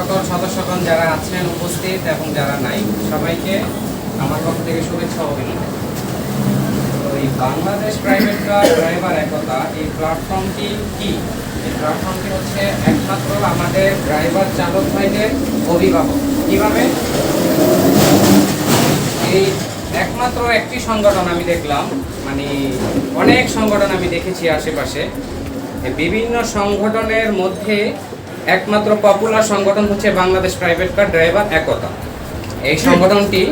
সকল সদস্যগণ যারা আছেন উপস্থিত এবং যারা নাই, সবাইকে আমার পক্ষ থেকে শুভেচ্ছা অভিনন্দন। এই Bangladesh private car driver Ekota, এই প্ল্যাটফর্মটি কি? এই প্ল্যাটফর্মটি হচ্ছে একমাত্র আমাদের ড্রাইভার চালক ভাইদের অভিভাবক। কীভাবে? এই একমাত্র একটি সংগঠন আমি দেখলাম মানে অনেক সংগঠন আমি দেখেছি আশেপাশে। বিভিন্ন সংগঠনের মধ্যে একমাত্র পপুলার সংগঠন হচ্ছে Bangladesh private car driver Ekota. এই সংগঠনটি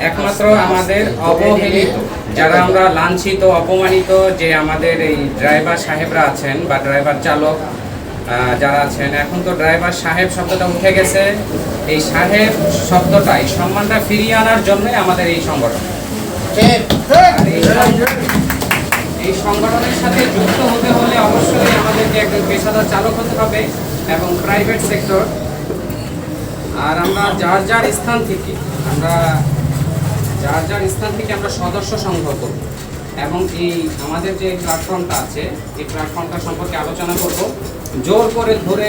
একমাত্র আমাদের অবহেলিত যারা আমরা লাঞ্ছিত অপমানিত যে আমাদের এই ড্রাইভার সাহেবরা আছেন বা ড্রাইভার চালক আহ, যারা আছেন এখন তো ড্রাইভার সাহেব শব্দটা উঠে গেছে। এই সাহেব শব্দটা এই সম্মানটা ফিরিয়ে আনার জন্যই আমাদের এই সংগঠন। এই সংগঠনের সাথে যুক্ত হতে হলে অবশ্যই আমাদেরকে একজন পেশাদার চালক হতে হবে এবং প্রাইভেট সেক্টর আর আমরা যার যার স্থান থেকে, আমরা যার যার স্থান থেকে আমরা সদস্য সংগ্রহ করব। এবং এই আমাদের যে প্ল্যাটফর্মটা আছে, এই প্ল্যাটফর্মটা সম্পর্কে আলোচনা করব। জোর করে ধরে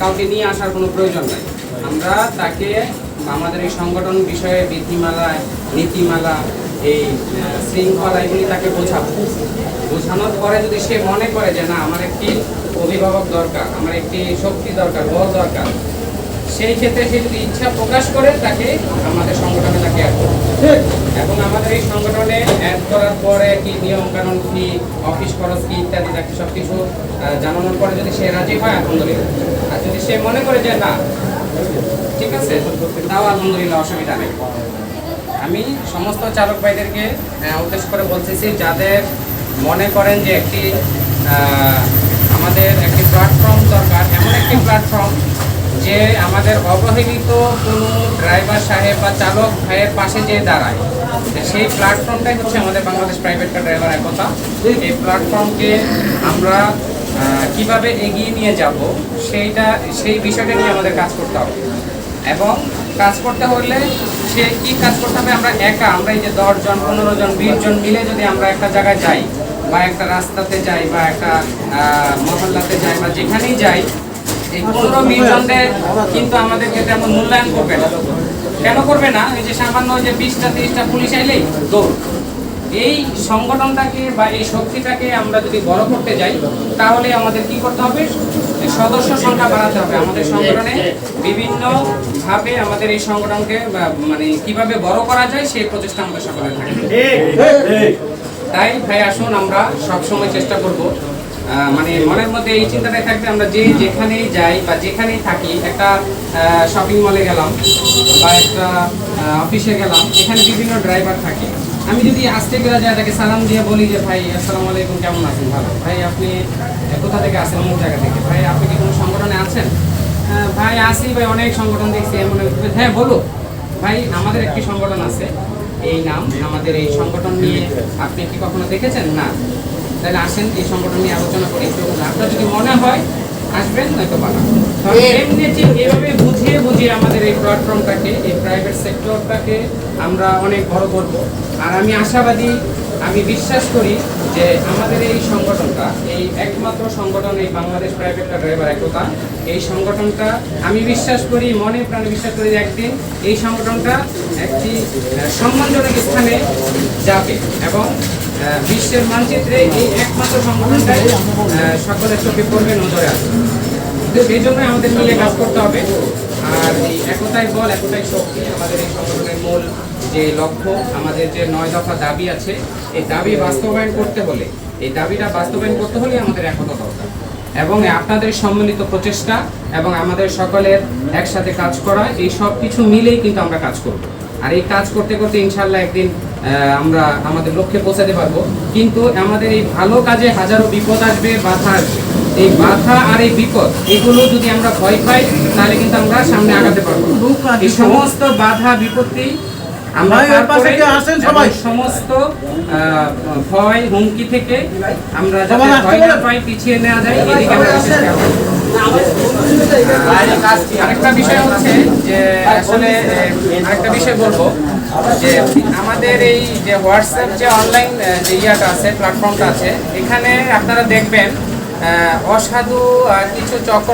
কাউকে নিয়ে আসার কোনো প্রয়োজন নাই। আমরা তাকে আমাদের এই সংগঠন বিষয়ে বিধিমালা, নীতিমালা এই শৃঙ্খলা এগুলি তাকে বোঝাবো, বোঝানোর পরে যদি সে মনে করে যে না, আমার একটি অভিভাবক দরকার, আমার একটি শক্তি দরকার, বল দরকার, সেই ক্ষেত্রে সে যদি ইচ্ছা প্রকাশ করে, তাকে আমাদের সংগঠনে তাকে অ্যাড এবং আমাদের এই সংগঠনে অ্যাড করার পরে কি নিয়ম কানুন, কি অফিস খরচ, কি ইত্যাদি তাকে সব কিছু জানানোর পরে যদি সে রাজি হয়, আলহামদুলিল্লাহ। আর যদি সে মনে করে যে না, ঠিক আছে, তাও আলহামদুলিল্লাহ, অসুবিধা নেই। আমি সমস্ত চালক ভাইদেরকে উদ্দেশ্য করে বলতেছি যাদের মনে করেন যে একটি আমাদের একটি প্ল্যাটফর্ম দরকার, এমন একটি প্ল্যাটফর্ম যে আমাদের অবহেলিত কোনো ড্রাইভার সাহেব বা চালক ভাইয়ের পাশে যে দাঁড়ায়। সেই প্ল্যাটফর্মটাই হচ্ছে আমাদের Bangladesh private car driver Ekota. এই প্ল্যাটফর্মকে আমরা কীভাবে এগিয়ে নিয়ে যাব, সেইটা, সেই বিষয়টা নিয়ে আমাদের কাজ করতে হবে। এবং কাজ করতে হলে সে কি কাজ করতে হবে? আমরা একা, আমরা এই যে দশ জন, পনেরো জন, বিশ জন মিলে যদি আমরা একটা জায়গায় যাই বা একটা রাস্তাতে যাই বা একটা মহল্লাতে যাই বা যেখানেই যাই, এই পনেরো বিশ জনের কিন্তু আমাদেরকে তেমন মূল্যায়ন করবে না। কেন করবে না? এই যে সামান্য যে বিশটা, তিরিশটা পুলিশ আইলেই দৌড়। এই সংগঠনটাকে বা এই শক্তিটাকে আমরা যদি বড় করতে যাই তাহলে আমাদের কি করতে হবে? সদস্য সংখ্যা বাড়াতে হবে আমাদের সংগঠনে। বিভিন্ন ভাবে আমাদের এই সংগঠনকে মানে কীভাবে বড় করা যায় সেই প্রচেষ্টা আমাদের সকলের থাকে। তাই ভাই আসুন আমরা সবসময় চেষ্টা করব। মানে মনের মধ্যে এই চিন্তাটাই থাকবে আমরা যে যেখানেই যাই বা যেখানেই থাকি একটা শপিং মলে গেলাম বা একটা অফিসে গেলাম এখানে বিভিন্ন ড্রাইভার থাকে। আমি যদি আসতে গেলে যায় তাকে সালাম দিয়ে বলি যে, ভাই, আসসালামু আলাইকুম, কেমন আছেন? ভালো। ভাই, আপনি কোথা থেকে আসেন অমুক জায়গা থেকে? ভাই, আপনি কি কোনো সংগঠনে আছেন? ভাই আসি ভাই, অনেক সংগঠন দেখছি, এমন হ্যাঁ বলো ভাই, আমাদের একটি সংগঠন আছে, এই নাম, আমাদের এই সংগঠন নিয়ে আপনি কি কখনো দেখেছেন? না। তাহলে আসেন, এই সংগঠন নিয়ে আলোচনা করি আপনার যদি মনে হয় আসবেন নয়তো পারা এমনি ঠিক এভাবে বুঝিয়ে বুঝিয়ে আমাদের এই প্ল্যাটফর্মটাকে এই প্রাইভেট সেক্টরটাকে আমরা অনেক বড় করব। আর আমি আশাবাদী আমি বিশ্বাস করি যে আমাদের এই সংগঠনটা এই একমাত্র সংগঠন এই Bangladesh private car driver Ekota. এই সংগঠনটা আমি বিশ্বাস করি মনে প্রাণে বিশ্বাস করি যে একদিন এই সংগঠনটা একটি সম্মানজনক স্থানে যাবে এবং বিশ্বের মানচিত্রে এই একমাত্র সংগঠনটাই সকলের চোখে পড়বে, নজরে আসবে। তো সেই জন্য আমাদের মিলে কাজ করতে হবে। আর এই একতাই বল, একতাই শক্তি আমাদের এই সংগঠনের মূল যে লক্ষ্য, আমাদের যে নয় দফা দাবি আছে, এই দাবি বাস্তবায়ন করতে হলে, এই দাবিটা বাস্তবায়ন করতে হলে আমাদের একতা দরকার। এবং আপনাদের সম্মিলিত প্রচেষ্টা এবং আমাদের সকলের একসাথে কাজ করা, এই সব কিছু মিলেই কিন্তু আমরা কাজ করব। আর এই কাজ করতে করতে ইনশাল্লাহ একদিন আমরা আমাদের লক্ষ্যে পৌঁছাতে পারব। কিন্তু আমাদের এই ভালো কাজে হাজারো বিপদ আসবে বাধা আসবে। এই বাধা আর এই বিপদ এগুলো যদি আমরা ভয় পাই তাহলে কিন্তু আমরা সামনে আগাতে পারব এই সমস্ত বাধা বিপত্তি আমরা? সমস্ত আহ, ভয় হুমকি থেকে আমরা যাতে ভয় না পাই পিছিয়ে নেওয়া যায় এদিকে আমরা। আরেকটা বিষয় হচ্ছে যে আসলে আরেকটা বিষয় বলব যে আমাদের এই যে হোয়াটসঅ্যাপ যে অনলাইন যে ইয়াটা আছে প্ল্যাটফর্মটা আছে, এখানে আপনারা দেখবেন অসাধু কিছু চক্র